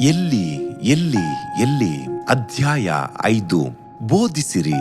ಎಲ್ಲಿ ಎಲ್ಲಿ ಎಲ್ಲಿ? ಅಧ್ಯಾಯ ಐದು. ಬೋಧಿಸಿರಿ.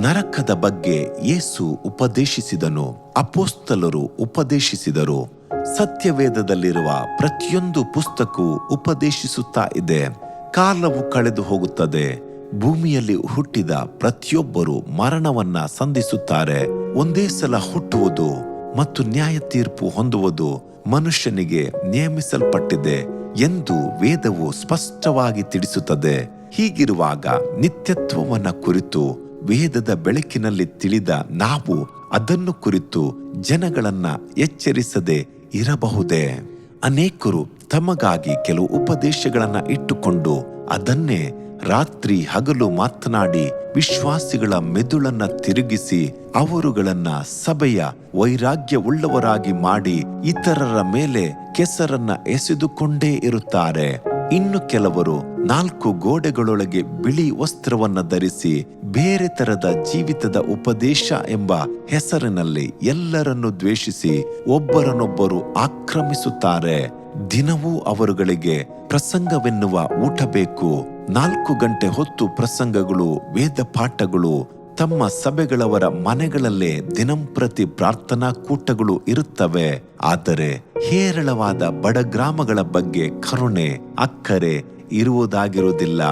ನರಕದ ಬಗ್ಗೆ ಯೇಸು ಉಪದೇಶಿಸಿದನು, ಅಪೋಸ್ತಲರು ಉಪದೇಶಿಸಿದರು. ಸತ್ಯವೇದದಲ್ಲಿರುವ ಪ್ರತಿಯೊಂದು ಪುಸ್ತಕವು ಉಪದೇಶಿಸುತ್ತಾ ಇದೆ. ಕಾಲವು ಕಳೆದು ಹೋಗುತ್ತದೆ. ಭೂಮಿಯಲ್ಲಿ ಹುಟ್ಟಿದ ಪ್ರತಿಯೊಬ್ಬರು ಮರಣವನ್ನ ಸಂಧಿಸುತ್ತಾರೆ. ಒಂದೇ ಸಲ ಹುಟ್ಟುವುದು ಮತ್ತು ನ್ಯಾಯ ತೀರ್ಪು ಹೊಂದುವುದು ಮನುಷ್ಯನಿಗೆ ನೇಮಿಸಲ್ಪಟ್ಟಿದೆ. ಎಂದು ವೇದವು ಸ್ಪಷ್ಟವಾಗಿ ತಿಳಿಸುತ್ತದೆ. ಹೀಗಿರುವಾಗ ನಿತ್ಯತ್ವವನ್ನ ಕುರಿತು ವೇದದ ಬೆಳಕಿನಲ್ಲಿ ತಿಳಿದ ನಾವು ಅದನ್ನು ಕುರಿತು ಜನಗಳನ್ನ ಎಚ್ಚರಿಸದೆ ಇರಬಹುದೇ? ಅನೇಕರು ತಮಗಾಗಿ ಕೆಲವು ಉಪದೇಶಗಳನ್ನ ಇಟ್ಟುಕೊಂಡು ಅದನ್ನೇ ರಾತ್ರಿ ಹಗಲು ಮಾತನಾಡಿ ವಿಶ್ವಾಸಿಗಳ ಮೆದುಳನ್ನ ತಿರುಗಿಸಿ ಅವರುಗಳನ್ನ ಸಭೆಯ ವೈರಾಗ್ಯವುಳ್ಳವರಾಗಿ ಮಾಡಿ ಇತರರ ಮೇಲೆ ಕೆಸರನ್ನ ಎಸೆದುಕೊಂಡೇ ಇರುತ್ತಾರೆ. ಇನ್ನು ಕೆಲವರು ನಾಲ್ಕು ಗೋಡೆಗಳೊಳಗೆ ಬಿಳಿ ವಸ್ತ್ರವನ್ನ ಧರಿಸಿ ಬೇರೆ ತರದ ಜೀವಿತದ ಉಪದೇಶ ಎಂಬ ಹೆಸರಿನಲ್ಲಿ ಎಲ್ಲರನ್ನು ದ್ವೇಷಿಸಿ ಒಬ್ಬರನ್ನೊಬ್ಬರು ಆಕ್ರಮಿಸುತ್ತಾರೆ. ದಿನವೂ ಅವರುಗಳಿಗೆ ಪ್ರಸಂಗವೆನ್ನುವ ಊಟ ಬೇಕು. ನಾಲ್ಕು ಗಂಟೆ ಹೊತ್ತು ಪ್ರಸಂಗಗಳು, ವೇದ ಪಾಠಗಳು, ತಮ್ಮ ಸಭೆಗಳವರ ಮನೆಗಳಲ್ಲೇ ದಿನಂಪ್ರತಿ ಪ್ರಾರ್ಥನಾ ಕೂಟಗಳು ಇರುತ್ತವೆ. ಆದರೆ ಹೇರಳವಾದ ಬಡ ಗ್ರಾಮಗಳ ಬಗ್ಗೆ ಕರುಣೆ, ಅಕ್ಕರೆ ಇರುವುದಾಗಿರುವುದಿಲ್ಲ.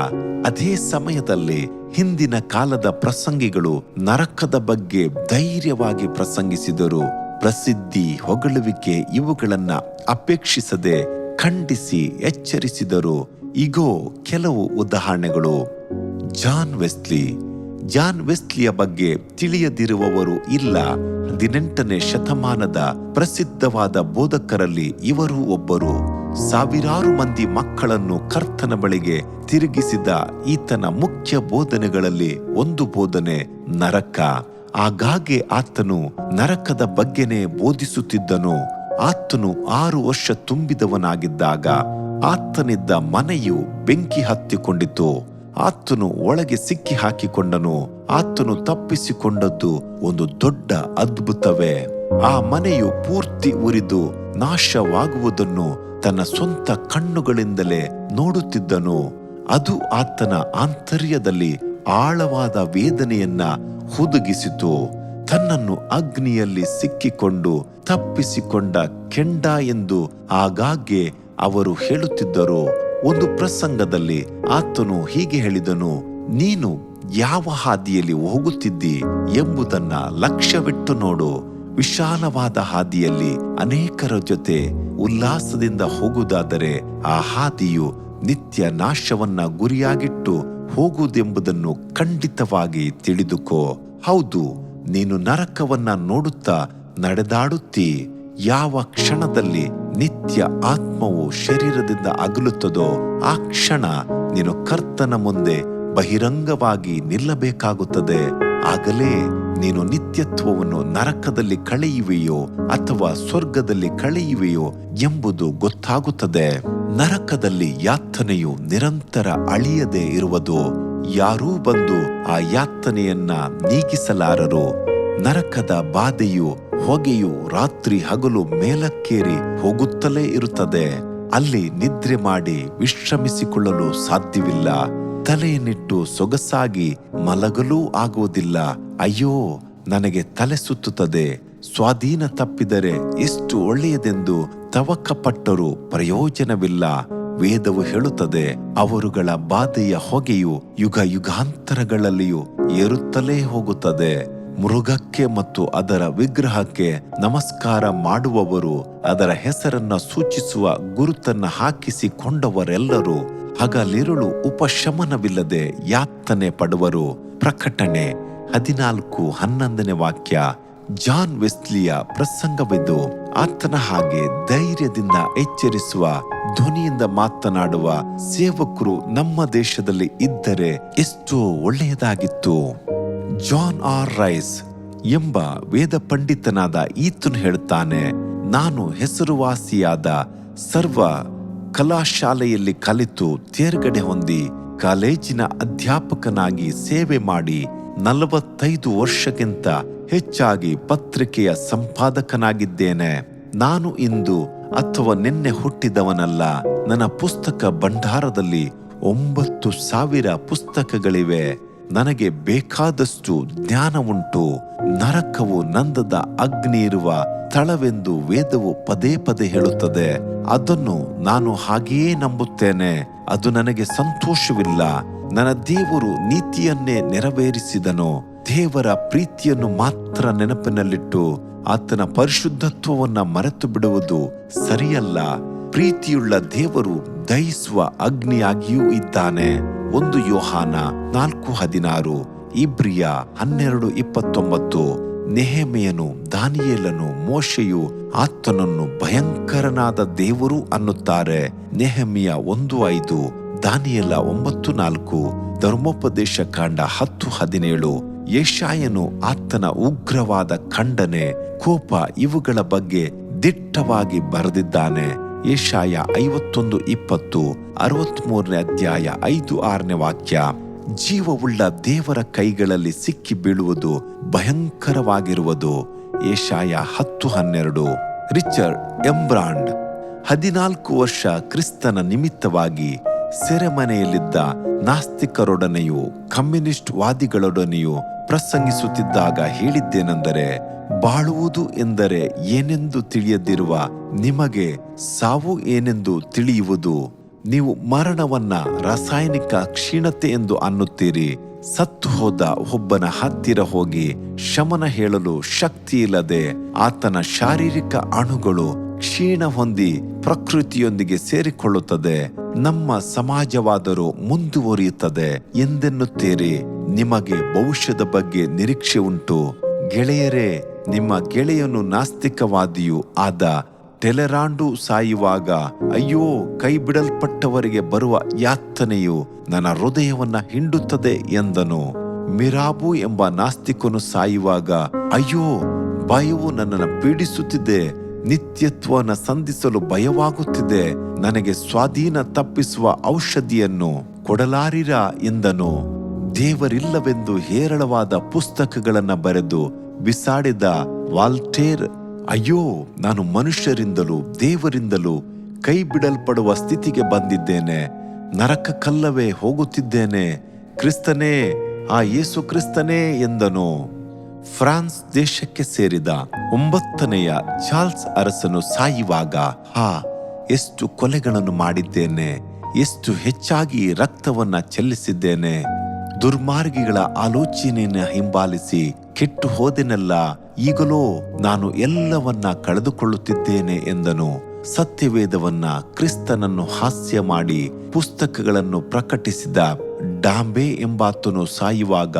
ಅದೇ ಸಮಯದಲ್ಲಿ ಹಿಂದಿನ ಕಾಲದ ಪ್ರಸಂಗಿಗಳು ನರಕದ ಬಗ್ಗೆ ಧೈರ್ಯವಾಗಿ ಪ್ರಸಂಗಿಸಿದರು. ಪ್ರಸಿದ್ಧಿ ಹೊಗಳುವಿಕೆ ಇವುಗಳನ್ನ ಅಪೇಕ್ಷಿಸದೆ ಖಂಡಿಸಿ ಎಚ್ಚರಿಸಿದರು. ಇಗೋ, ಕೆಲವು ಉದಾಹರಣೆಗಳು. John Wesley. ಜಾನ್ ವೆಸ್ಲಿಯ ಬಗ್ಗೆ ತಿಳಿಯದಿರುವವರು ಇಲ್ಲ. ಹದಿನೆಂಟನೇ ಶತಮಾನದ ಪ್ರಸಿದ್ಧವಾದ ಬೋಧಕರಲ್ಲಿ ಇವರು ಒಬ್ಬರು. ಸಾವಿರಾರು ಮಂದಿ ಮಕ್ಕಳನ್ನು ಕರ್ತನ ಬಳಿಗೆ ತಿರುಗಿಸಿದ ಈತನ ಮುಖ್ಯ ಬೋಧನೆಗಳಲ್ಲಿ ಒಂದು ಬೋಧನೆ ನರಕ. ಆಗಾಗ್ಗೆ ಆತನು ನರಕದ ಬಗ್ಗೆನೇ ಬೋಧಿಸುತ್ತಿದ್ದನು. ಆತನು ಆರು ವರ್ಷ ತುಂಬಿದವನಾಗಿದ್ದಾಗ ಆತನಿದ್ದ ಮನೆಯು ಬೆಂಕಿ ಹತ್ತಿಕೊಂಡಿತು. ಆತನು ಒಳಗೆ ಸಿಕ್ಕಿ ಹಾಕಿಕೊಂಡನು. ಆತನು ತಪ್ಪಿಸಿಕೊಂಡದ್ದು ಒಂದು ದೊಡ್ಡ ಅದ್ಭುತವೇ. ಆ ಮನೆಯು ಪೂರ್ತಿ ಉರಿದು ನಾಶವಾಗುವುದನ್ನು ತನ್ನ ಸ್ವಂತ ಕಣ್ಣುಗಳಿಂದಲೇ ನೋಡುತ್ತಿದ್ದನು. ಅದು ಆತನ ಆಂತರ್ಯದಲ್ಲಿ ಆಳವಾದ ವೇದನೆಯನ್ನ ಹುದುಗಿಸಿತು. ತನ್ನನ್ನು ಅಗ್ನಿಯಲ್ಲಿ ಸಿಕ್ಕಿಕೊಂಡು ತಪ್ಪಿಸಿಕೊಂಡ ಕೆಂಡ ಎಂದು ಆಗಾಗ್ಗೆ ಅವರು ಹೇಳುತ್ತಿದ್ದರು. ಒಂದು ಪ್ರಸಂಗದಲ್ಲಿ ಆತನು ಹೀಗೆ ಹೇಳಿದನು, ನೀನು ಯಾವ ಹಾದಿಯಲ್ಲಿ ಹೋಗುತ್ತಿದ್ದಿ ಎಂಬುದನ್ನ ಲಕ್ಷ್ಯವಿಟ್ಟು ನೋಡು. ವಿಶಾಲವಾದ ಹಾದಿಯಲ್ಲಿ ಅನೇಕರ ಜೊತೆ ಉಲ್ಲಾಸದಿಂದ ಹೋಗುವುದಾದರೆ ಆ ಹಾದಿಯು ನಿತ್ಯ ನಾಶವನ್ನ ಗುರಿಯಾಗಿಟ್ಟು ಹೋಗುವುದೆಂಬುದನ್ನು ಖಂಡಿತವಾಗಿ ತಿಳಿದುಕೋ. ಹೌದು ನೀನು ನರಕವನ್ನ ನೋಡುತ್ತಾ ನಡೆದಾಡುತ್ತೀ, ಯಾವ ಕ್ಷಣದಲ್ಲಿ ನಿತ್ಯ ಆತ್ಮವು ಶರೀರದಿಂದ ಅಗಲುತ್ತದೋ ಆ ಕ್ಷಣ ನೀನು ಕರ್ತನ ಮುಂದೆ ಬಹಿರಂಗವಾಗಿ ನಿಲ್ಲಬೇಕಾಗುತ್ತದೆ. ಆಗಲೇ ನೀನು ನಿತ್ಯತ್ವವನ್ನು ನರಕದಲ್ಲಿ ಕಳೆಯುವೆಯೋ ಅಥವಾ ಸ್ವರ್ಗದಲ್ಲಿ ಕಳೆಯುವೆಯೋ ಎಂಬುದು ಗೊತ್ತಾಗುತ್ತದೆ. ನರಕದಲ್ಲಿ ಯಾತನೆಯು ನಿರಂತರ ಅಳಿಯದೆ ಇರುವುದು. ಯಾರೂ ಬಂದು ಆ ಯಾತನೆಯನ್ನ ನೀಗಿಸಲಾರರು, ನರಕದ ಬಾಧೆಯು ಹೊಗೆಯು ರಾತ್ರಿ ಹಗಲು ಮೇಲಕ್ಕೇರಿ ಹೋಗುತ್ತಲೇ ಇರುತ್ತದೆ. ಅಲ್ಲಿ ನಿದ್ರೆ ಮಾಡಿ ವಿಶ್ರಮಿಸಿಕೊಳ್ಳಲು ಸಾಧ್ಯವಿಲ್ಲ. ತಲೆಯನ್ನಿಟ್ಟು ಸೊಗಸಾಗಿ ಮಲಗಲೂ ಆಗುವುದಿಲ್ಲ. ಅಯ್ಯೋ, ನನಗೆ ತಲೆ ಸುತ್ತುತ್ತದೆ. ಸ್ವಾಧೀನ ತಪ್ಪಿದರೆ ಎಷ್ಟು ಒಳ್ಳೆಯದೆಂದು ತವಕಪಟ್ಟರೂ ಪ್ರಯೋಜನವಿಲ್ಲ. ವೇದವು ಹೇಳುತ್ತದೆ, ಅವರುಗಳ ಬಾಧೆಯ ಹೊಗೆಯು ಯುಗ ಯುಗಾಂತರಗಳಲ್ಲಿಯೂ ಏರುತ್ತಲೇ ಹೋಗುತ್ತದೆ. ಮೃಗಕ್ಕೆ ಮತ್ತು ಅದರ ವಿಗ್ರಹಕ್ಕೆ ನಮಸ್ಕಾರ ಮಾಡುವವರು ಅದರ ಹೆಸರನ್ನ ಸೂಚಿಸುವ ಗುರುತನ್ನ ಹಾಕಿಸಿಕೊಂಡವರೆಲ್ಲರೂ ಹಗಲಿರುಳು ಉಪಶಮನವಿಲ್ಲದೆ ಯಾತನೆ ಪಡುವರು. ಪ್ರಕಟಣೆ ಹದಿನಾಲ್ಕು ಹನ್ನೊಂದನೇ ವಾಕ್ಯ. ಜಾನ್ ವೆಸ್ಲಿಯ ಪ್ರಸಂಗವಿದ್ದು ಆತನ ಹಾಗೆ ಧೈರ್ಯದಿಂದ ಎಚ್ಚರಿಸುವ, ಧ್ವನಿಯಿಂದ ಮಾತನಾಡುವ ಸೇವಕರು ನಮ್ಮ ದೇಶದಲ್ಲಿ ಇದ್ದರೆ ಎಷ್ಟೋ ಒಳ್ಳೆಯದಾಗಿತ್ತು. ಜಾನ್ ಆರ್ ರೈಸ್ ಎಂಬ ವೇದ ಪಂಡಿತನಾದ ಈತನು ಹೇಳ್ತಾನೆ, ನಾನು ಹೆಸರುವಾಸಿಯಾದ ಸರ್ವ ಕಲಾಶಾಲೆಯಲ್ಲಿ ಕಲಿತು ತೇರ್ಗಡೆ ಹೊಂದಿ ಕಾಲೇಜಿನ ಅಧ್ಯಾಪಕನಾಗಿ ಸೇವೆ ಮಾಡಿ ನಲವತ್ತೈದು ವರ್ಷಕ್ಕಿಂತ ಹೆಚ್ಚಾಗಿ ಪತ್ರಿಕೆಯ ಸಂಪಾದಕನಾಗಿದ್ದೇನೆ. ನಾನು ಇಂದು ಅಥವಾ ನಿನ್ನೆ ಹುಟ್ಟಿದವನಲ್ಲ. ನನ್ನ ಪುಸ್ತಕ ಭಂಡಾರದಲ್ಲಿ ಒಂಬತ್ತು ಸಾವಿರ ಪುಸ್ತಕಗಳಿವೆ. ನನಗೆ ಬೇಕಾದಷ್ಟು ಜ್ಞಾನವುಂಟು. ನರಕವು ನಂದದ ಅಗ್ನಿ ಇರುವ ಸ್ಥಳವೆಂದು ವೇದವು ಪದೇ ಪದೇ ಹೇಳುತ್ತದೆ. ಅದನ್ನು ನಾನು ಹಾಗೆಯೇ ನಂಬುತ್ತೇನೆ. ಅದು ನನಗೆ ಸಂತೋಷವಿಲ್ಲ. ನನ್ನ ದೇವರು ನೀತಿಯನ್ನೇ ನೆರವೇರಿಸಿದನು. ದೇವರ ಪ್ರೀತಿಯನ್ನು ಮಾತ್ರ ನೆನಪಿನಲ್ಲಿಟ್ಟು ಆತನ ಪರಿಶುದ್ಧತ್ವವನ್ನು ಮರೆತು ಬಿಡುವುದು ಸರಿಯಲ್ಲ. ಪ್ರೀತಿಯುಳ್ಳ ದೇವರು ದಹಿಸುವ ಅಗ್ನಿಯಾಗಿಯೂ ಇದ್ದಾನೆ. ಒಂದು ಯೋಹಾನ ನಾಲ್ಕು ಹದಿನಾರು, ಇಬ್ರಿಯ ಹನ್ನೆರಡು ಇಪ್ಪತ್ತೊಂಬತ್ತು, ನೆಹಮೆಯನು, ದಾನಿಯೇಲನು, ಮೋಶೆಯು ಆತನನ್ನು ಭಯಂಕರನಾದ ದೇವರು ಅನ್ನುತ್ತಾರೆ. ನೆಹಮಿಯ ಒಂದು ಐದು, ದಾನಿಯೇಲ ಒಂಬತ್ತು ನಾಲ್ಕು, ಧರ್ಮೋಪದೇಶ ಕಾಂಡ ಹತ್ತು ಹದಿನೇಳು ಯಶಾಯನು ಆತನ ಉಗ್ರವಾದ ಖಂಡನೆ, ಕೋಪ ಇವುಗಳ ಬಗ್ಗೆ ದಿಟ್ಟವಾಗಿ ಬರೆದಿದ್ದಾನೆ. ಯಶಾಯ ಐವತ್ತೊಂದು, ಇಪ್ಪತ್ತು, ಅರವತ್ಮೂರನೇ ಅಧ್ಯಾಯ ಐದು, ಆರನೇ ವಾಕ್ಯ. ಜೀವವುಳ್ಳ ದೇವರ ಕೈಗಳಲ್ಲಿ ಸಿಕ್ಕಿ ಬೀಳುವುದು ಭಯಂಕರವಾಗಿರುವುದು. ಏಷಾಯ ಹತ್ತು, ಹನ್ನೆರಡು. Richard Wurmbrand. ಹದಿನಾಲ್ಕು ವರ್ಷ ಕ್ರಿಸ್ತನ ನಿಮಿತ್ತವಾಗಿ ಸೆರೆಮನೆಯಲ್ಲಿದ್ದ ನಾಸ್ತಿಕರೊಡನೆಯೂ ಕಮ್ಯುನಿಸ್ಟ್ ವಾದಿಗಳೊಡನೆಯೂ ಪ್ರಸಂಗಿಸುತ್ತಿದ್ದಾಗ ಹೇಳಿದ್ದೇನೆಂದರೆ, ಬಾಳುವುದು ಎಂದರೆ ಏನೆಂದು ತಿಳಿಯದಿರುವ ನಿಮಗೆ ಸಾವು ಏನೆಂದು ತಿಳಿಯುವುದು? ನೀವು ಮರಣವನ್ನ ರಾಸಾಯನಿಕ ಕ್ಷೀಣತೆ ಎಂದು ಅನ್ನುತ್ತೀರಿ ಸತ್ತು ಹೋದ ಒಬ್ಬನ ಹತ್ತಿರ ಹೋಗಿ ಶಮನ ಹೇಳಲು ಶಕ್ತಿ ಇಲ್ಲದೆ ಆತನ ಶಾರೀರಿಕ ಅಣುಗಳು ಕ್ಷೀಣ ಹೊಂದಿ ಪ್ರಕೃತಿಯೊಂದಿಗೆ ಸೇರಿಕೊಳ್ಳುತ್ತದೆ. ನಮ್ಮ ಸಮಾಜವಾದರೂ ಮುಂದುವರಿಯುತ್ತದೆ ಎಂದೆನ್ನುತ್ತೀರಿ? ನಿಮಗೆ ಭವಿಷ್ಯದ ಬಗ್ಗೆ ನಿರೀಕ್ಷೆ ಉಂಟು. ಗೆಳೆಯರೇ, ನಿಮ್ಮ ಗೆಳೆಯನು ನಾಸ್ತಿಕವಾದಿಯೂ ಆದ ಟೆಲೆರಾಂಡು ಸಾಯುವಾಗ, ಅಯ್ಯೋ ಕೈ ಬಿಡಲ್ಪಟ್ಟವರಿಗೆ ಬರುವ ಯಾತನೆಯು ನನ್ನ ಹೃದಯವನ್ನ ಹಿಂಡುತ್ತದೆ ಎಂದನು. ಮಿರಾಬು ಎಂಬ ನಾಸ್ತಿಕನು ಸಾಯುವಾಗ, ಅಯ್ಯೋ, ಭಯವು ನನ್ನನ್ನು ಪೀಡಿಸುತ್ತಿದೆ. ನಿತ್ಯತ್ವನ ಸಂಧಿಸಲು ಭಯವಾಗುತ್ತಿದೆ. ನನಗೆ ಸ್ವಾಧೀನ ತಪ್ಪಿಸುವ ಔಷಧಿಯನ್ನು ಕೊಡಲಾರಿರ ಎಂದನು. ದೇವರಿಲ್ಲವೆಂದು ಹೇರಳವಾದ ಪುಸ್ತಕಗಳನ್ನು ಬರೆದು ಬಿಸಾಡಿದ ವಾಲ್ಟೇರ್, ಅಯ್ಯೋ, ನಾನು ಮನುಷ್ಯರಿಂದಲೂ ದೇವರಿಂದಲೂ ಕೈ ಬಿಡಲ್ಪಡುವ ಸ್ಥಿತಿಗೆ ಬಂದಿದ್ದೇನೆ. ನರಕ ಕಲ್ಲವೇ ಹೋಗುತ್ತಿದ್ದೇನೆ. ಕ್ರಿಸ್ತನೇ, ಆ ಯೇಸು ಕ್ರಿಸ್ತನೇ ಎಂದನು. ಫ್ರಾನ್ಸ್ ದೇಶಕ್ಕೆ ಸೇರಿದ ಒಂಬತ್ತನೆಯ ಚಾರ್ಲ್ಸ್ ಅರಸನು ಸಾಯುವಾಗ, ಹಾ, ಎಷ್ಟು ಕೊಲೆಗಳನ್ನು ಮಾಡಿದ್ದೇನೆ, ಎಷ್ಟು ಹೆಚ್ಚಾಗಿ ರಕ್ತವನ್ನ ಚೆಲ್ಲಿಸಿದ್ದೇನೆ, ದುರ್ಮಾರ್ಗಿಗಳ ಆಲೋಚನೆಯನ್ನ ಹಿಂಬಾಲಿಸಿ ಕೆಟ್ಟು ಹೋದೆನೆಲ್ಲ, ಈಗಲೋ ನಾನು ಎಲ್ಲವನ್ನ ಕಳೆದುಕೊಳ್ಳುತ್ತಿದ್ದೇನೆ, ಎಂದನು. ಸತ್ಯವೇದವನ್ನ ಕ್ರಿಸ್ತನನ್ನು ಹಾಸ್ಯ ಮಾಡಿ ಪುಸ್ತಕಗಳನ್ನು ಪ್ರಕಟಿಸಿದ ಡಾಂಬೆ ಎಂಬಾತನು ಸಾಯುವಾಗ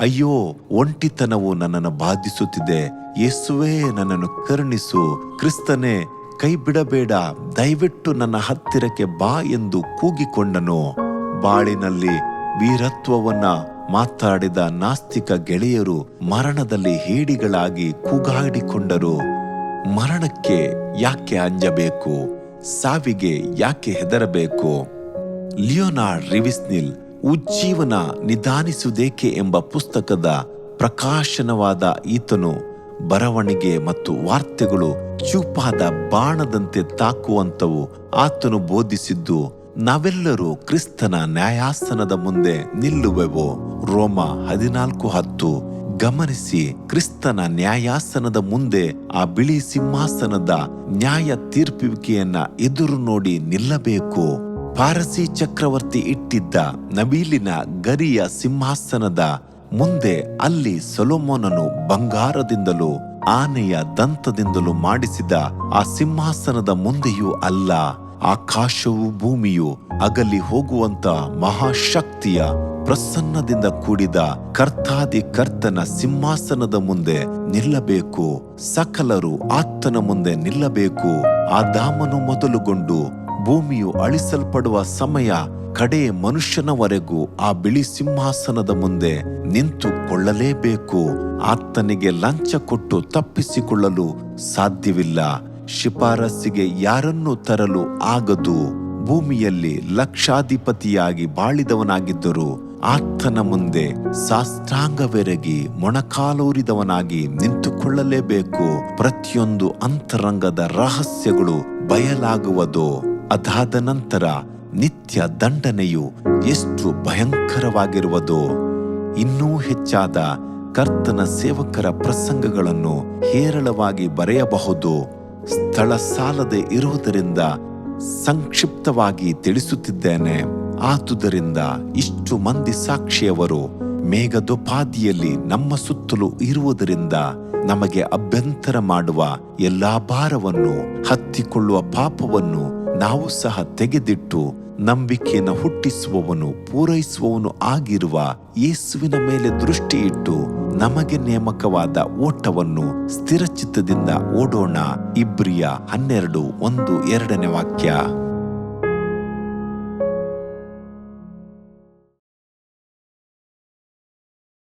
ಅಯ್ಯೋ, ಒಂಟಿತನವು ನನ್ನನ್ನು ಬಾಧಿಸುತ್ತಿದೆ. ಯೇಸುವೇ, ನನ್ನನ್ನು ಕರುಣಿಸು. ಕ್ರಿಸ್ತನೇ ಕೈ ಬಿಡಬೇಡ ದಯವಿಟ್ಟು ನನ್ನ ಹತ್ತಿರಕ್ಕೆ ಬಾ ಎಂದು ಕೂಗಿಕೊಂಡನು. ಬಾಳಿನಲ್ಲಿ ವೀರತ್ವವನ್ನ ಮಾತಾಡಿದ ನಾಸ್ತಿಕ ಗೆಳೆಯರು ಮರಣದಲ್ಲಿ ಹೇಡಿಗಳಾಗಿ ಕೂಗಾಡಿಕೊಂಡರು. ಮರಣಕ್ಕೆ ಯಾಕೆ ಅಂಜಬೇಕು? ಸಾವಿಗೆ ಯಾಕೆ ಹೆದರಬೇಕು? ಲಿಯೋನಾರ್ಡ್ ರಿವಿಸ್ನಿಲ್ ಉಜ್ಜೀವನ ನಿಧಾನಿಸುವುದೇಕೆ ಎಂಬ ಪುಸ್ತಕದ ಪ್ರಕಾಶನವಾದ ಈತನು ಬರವಣಿಗೆ ಮತ್ತು ವಾರ್ತೆಗಳು ಚೂಪಾದ ಬಾಣದಂತೆ ತಾಕುವಂತವು ಆತನು ಬೋಧಿಸಿದ್ದು, ನಾವೆಲ್ಲರೂ ಕ್ರಿಸ್ತನ ನ್ಯಾಯಾಸನದ ಮುಂದೆ ನಿಲ್ಲುವೆವು. ರೋಮ ಹದಿನಾಲ್ಕು ಹತ್ತು. ಗಮನಿಸಿ, ಕ್ರಿಸ್ತನ ನ್ಯಾಯಾಸನದ ಮುಂದೆ ಆ ಬಿಳಿ ಸಿಂಹಾಸನದ ನ್ಯಾಯ ತೀರ್ಪುವಿಕೆಯನ್ನ ಎದುರು ನೋಡಿ ನಿಲ್ಲಬೇಕು. ಪಾರಸಿ ಚಕ್ರವರ್ತಿ ಇಟ್ಟಿದ್ದ ನಬೀಲಿನ ಗರಿಯ ಸಿಂಹಾಸನದ ಮುಂದೆ ಅಲ್ಲಿ ಸೊಲೊಮೋನನು ಬಂಗಾರದಿಂದಲೂ ಆನೆಯ ದಂತದಿಂದಲೂ ಮಾಡಿಸಿದ ಆ ಸಿಂಹಾಸನದ ಮುಂದೆಯೂ ಅಲ್ಲ, ಆಕಾಶವು ಭೂಮಿಯು ಅಗಲಿ ಹೋಗುವಂತ ಮಹಾಶಕ್ತಿಯ ಪ್ರಸನ್ನದಿಂದ ಕೂಡಿದ ಕರ್ತಾದಿ ಕರ್ತನ ಸಿಂಹಾಸನದ ಮುಂದೆ ನಿಲ್ಲಬೇಕು, ಸಕಲರು ಆತನ ಮುಂದೆ ನಿಲ್ಲಬೇಕು ಆ ದಾಮನು ಮೊದಲುಗೊಂಡು ಭೂಮಿಯು ಅಳಿಸಲ್ಪಡುವ ಸಮಯ ಕಡೆ ಮನುಷ್ಯನವರೆಗೂ ಆ ಬಿಳಿ ಸಿಂಹಾಸನದ ಮುಂದೆ ನಿಂತುಕೊಳ್ಳಲೇಬೇಕು. ಆತನಿಗೆ ಲಂಚ ಕೊಟ್ಟು ತಪ್ಪಿಸಿಕೊಳ್ಳಲು ಸಾಧ್ಯವಿಲ್ಲ. ಶಿಫಾರಸ್ಸಿಗೆ ಯಾರನ್ನು ತರಲು ಆಗದು. ಭೂಮಿಯಲ್ಲಿ ಲಕ್ಷಾಧಿಪತಿಯಾಗಿ ಬಾಳಿದವನಾಗಿದ್ದರು ಆತನ ಮುಂದೆ ಸಾಷ್ಟಾಂಗವೆರಗಿ ಮೊಣಕಾಲೂರಿದವನಾಗಿ ನಿಂತುಕೊಳ್ಳಲೇಬೇಕು. ಪ್ರತಿಯೊಂದು ಅಂತರಂಗದ ರಹಸ್ಯಗಳು ಬಯಲಾಗುವುದು. ಅದಾದ ನಂತರ ನಿತ್ಯ ದಂಡನೆಯು ಎಷ್ಟು ಭಯಂಕರವಾಗಿರುವುದು, ಇನ್ನೂ ಹೆಚ್ಚಾದ ಕರ್ತನ ಸೇವಕರ ಪ್ರಸಂಗಗಳನ್ನು ಹೇರಳವಾಗಿ ಬರೆಯಬಹುದು. ಸ್ಥಳ ಸಾಲದೆ ಇರುವುದರಿಂದ ಸಂಕ್ಷಿಪ್ತವಾಗಿ ತಿಳಿಸುತ್ತಿದ್ದೇನೆ. ಆದುದರಿಂದ ಇಷ್ಟು ಮಂದಿ ಸಾಕ್ಷಿಯವರು ಮೇಘದೋಪಾದಿಯಲ್ಲಿ ನಮ್ಮ ಸುತ್ತಲೂ ಇರುವುದರಿಂದ ನಮಗೆ ಅಭ್ಯಂತರ ಮಾಡುವ ಎಲ್ಲಾ ಭಾರವನ್ನು, ಹತ್ತಿಕೊಳ್ಳುವ ಪಾಪವನ್ನು ನಾವು ಸಹ ತೆಗೆದಿಟ್ಟು ನಂಬಿಕೆಯನ್ನು ಹುಟ್ಟಿಸುವವನು, ಪೂರೈಸುವವನು ಆಗಿರುವ ಯೇಸುವಿನ ಮೇಲೆ ದೃಷ್ಟಿ ಇಟ್ಟು ನಮಗೆ ನೇಮಕವಾದ ಓಟವನ್ನು ಸ್ಥಿರಚಿತ್ತದಿಂದ ಓಡೋಣ. ಇಬ್ರಿಯ ಹನ್ನೆರಡು ಒಂದು ಎರಡನೇ ವಾಕ್ಯ.